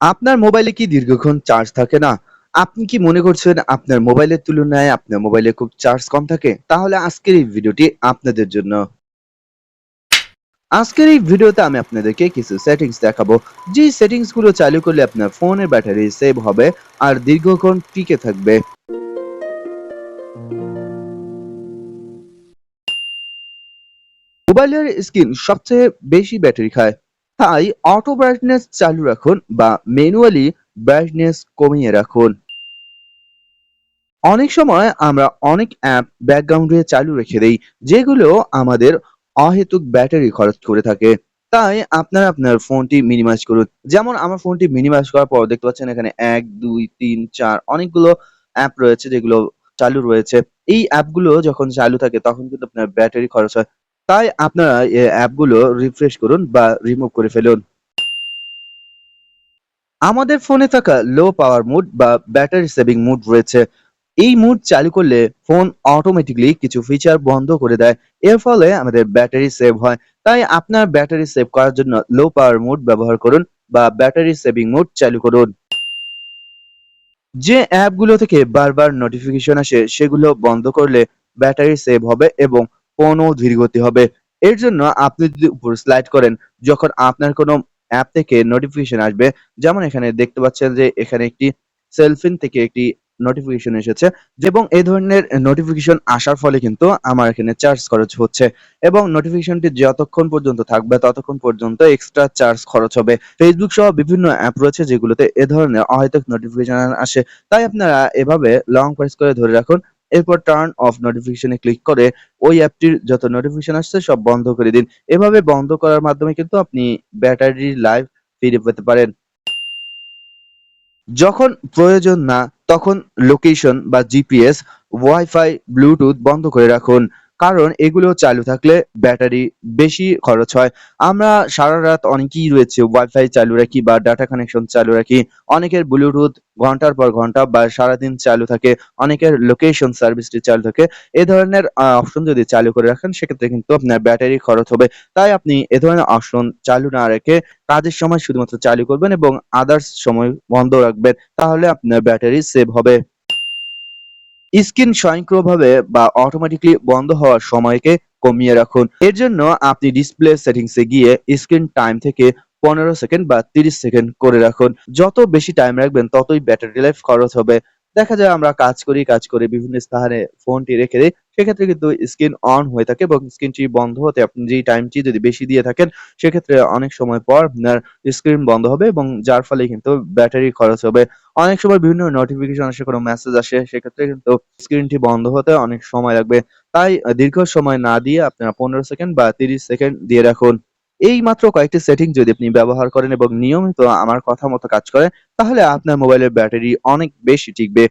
আপনার মোবাইলে কি দীর্ঘক্ষণ চার্জ থাকে না? আপনি কি মনে করছেন আপনার মোবাইলের তুলনায় আপনার মোবাইলে খুব চার্জ কম থাকে? তাহলে আজকের এই ভিডিওটি আপনাদের জন্য। আজকের এই ভিডিওতে আমি আপনাদেরকে কিছু সেটিংস দেখাবো। যেই সেটিংসগুলো চালু করলে আপনার ফোনের ব্যাটারি সেভ হবে আর দীর্ঘক্ষণ টিকে থাকবে। মোবাইলের স্ক্রিন সবচেয়ে বেশি ব্যাটারি খায়। তাই অটো ব্রাইটনেস চালু রাখুন বা ম্যানুয়ালি ব্রাইটনেস কমিয়ে রাখুন। অনেক সময় আমরা অনেক অ্যাপ ব্যাকগ্রাউন্ডে চালু রেখে দেই, যেগুলো আমাদের অহেতুক ব্যাটারি খরচ করে থাকে। তাই আপনারা আপনার ফোনটি মিনিমাইজ করুন। যেমন আমার ফোনটি মিনিমাইজ করার পর দেখতে পাচ্ছেন এখানে এক, দুই, তিন, চার অনেকগুলো অ্যাপ রয়েছে যেগুলো চালু রয়েছে। এই অ্যাপগুলো যখন চালু থাকে তখন কিন্তু আপনার ব্যাটারি খরচ হয়। তাই আপনারা এই অ্যাপগুলো রিফ্রেশ করুন বা রিমুভ করে ফেলুন। আমাদের ফোনে থাকা লো পাওয়ার মুড বা ব্যাটারি সেভিং মুড রয়েছে। এই মুড চালু করলে ফোন অটোমেটিক্যালি কিছু ফিচার বন্ধ করে দেয়। এর ফলে আমাদের ব্যাটারি সেভ হয়। তাই আপনার ব্যাটারি সেভ করার জন্য লো পাওয়ার মুড ব্যবহার করুন বা ব্যাটারি সেভিং মুড চালু করুন। যে অ্যাপগুলো থেকে বারবার নোটিফিকেশন আসে সেগুলো বন্ধ করলে ব্যাটারি সেভ হবে এবং ফোনও ধীরগতি হবে। এর জন্য আপনি যদি উপর স্লাইড করেন, যখন আপনার কোনো অ্যাপ থেকে নোটিফিকেশন আসবে, যেমন এখানে দেখতে পাচ্ছেন যে এখানে একটি সেলফিন থেকে একটি নোটিফিকেশন এসেছে, এবং এই ধরনের নোটিফিকেশন আসার ফলে কিন্তু আমার এখানে চার্জ খরচ হচ্ছে, এবং নোটিফিকেশনটি যতক্ষণ পর্যন্ত থাকবে, ততক্ষণ পর্যন্ত এক্সট্রা চার্জ খরচ হবে। ফেসবুক সহ বিভিন্ন অ্যাপ রয়েছে যেগুলোতে এ ধরনের অহেতুক নোটিফিকেশন আসে। তাই আপনারা এভাবে লং প্রেস করে ধরে রাখুন এরপর টার্ন অফ নোটিফিকেশনে ক্লিক করে ওই অ্যাপটির যত নোটিফিকেশন আসছে সব বন্ধ করে দিন এভাবে বন্ধ করার মাধ্যমে কিন্তু আপনি ব্যাটারি লাইফ ফিরে পেতে পারেন যখন প্রয়োজন না তখন লোকেশন বা জিপিএস, ওয়াইফাই, ব্লুটুথ বন্ধ করে রাখুন। কারণ এগুলো চালু থাকলে ব্যাটারি বেশি খরচ হয়। আমরা সারারাত অনেকেই রয়েছে ওয়াইফাই চালু রাখি বা ডাটা কানেকশন চালু রাখি। অনেকের ব্লুটুথ ঘণ্টার পর ঘণ্টা বা সারাদিন চালু থাকে। অনেকের লোকেশন সার্ভিসটি চালু থাকে। এ ধরনের অপশন যদি চালু করে রাখেন, সেক্ষেত্রে কিন্তু আপনার ব্যাটারি খরচ হবে। তাই আপনি এ ধরনের অপশন চালু না রেখে কাজের সময় শুধুমাত্র চালু করবেন এবং আদার্স সময় বন্ধ রাখবেন। তাহলে আপনার ব্যাটারি সেভ হবে। স্ক্রিন স্বয়ংক্রিয়ভাবে বা অটোমেটিকলি বন্ধ হওয়ার সময়কে কমিয়ে রাখুন। এর জন্য আপনি ডিসপ্লে সেটিংস গিয়ে স্ক্রিন টাইম থেকে ১৫ সেকেন্ড বা ৩০ সেকেন্ড করে রাখুন। যত বেশি টাইম রাখবেন, ততই ব্যাটারি লাইফ খরচ হবে। দেখা যায় আমরা কাজ করি, কাজ করে বিভিন্ন স্থানে ফোনটি রেখে দিই সেক্ষেত্রে কিন্তু স্ক্রিন অন হয়ে থাকে এবং স্ক্রিনটি বন্ধ হতে আপনি যেই টাইমটি যদি বেশি দিয়ে থাকেন সেক্ষেত্রে অনেক সময় পর আপনার স্ক্রিন বন্ধ হবে এবং যার ফলে কিন্তু ব্যাটারি খরচ হবে। অনেক সময় বিভিন্ন নোটিফিকেশন আসে, কোনো মেসেজ আসে সেক্ষেত্রে কিন্তু স্ক্রিনটি বন্ধ হতে অনেক সময় লাগবে। তাই দীর্ঘ সময় না দিয়ে আপনারা ১৫ সেকেন্ড বা ৩০ সেকেন্ড দিয়ে রাখুন। এই মাত্র কয়েকটি সেটিং যদি আপনি ব্যবহার করেন এবং নিয়মিত আমার কথা মতো কাজ করেন, তাহলে আপনার মোবাইলের ব্যাটারি অনেক বেশি টিকবে।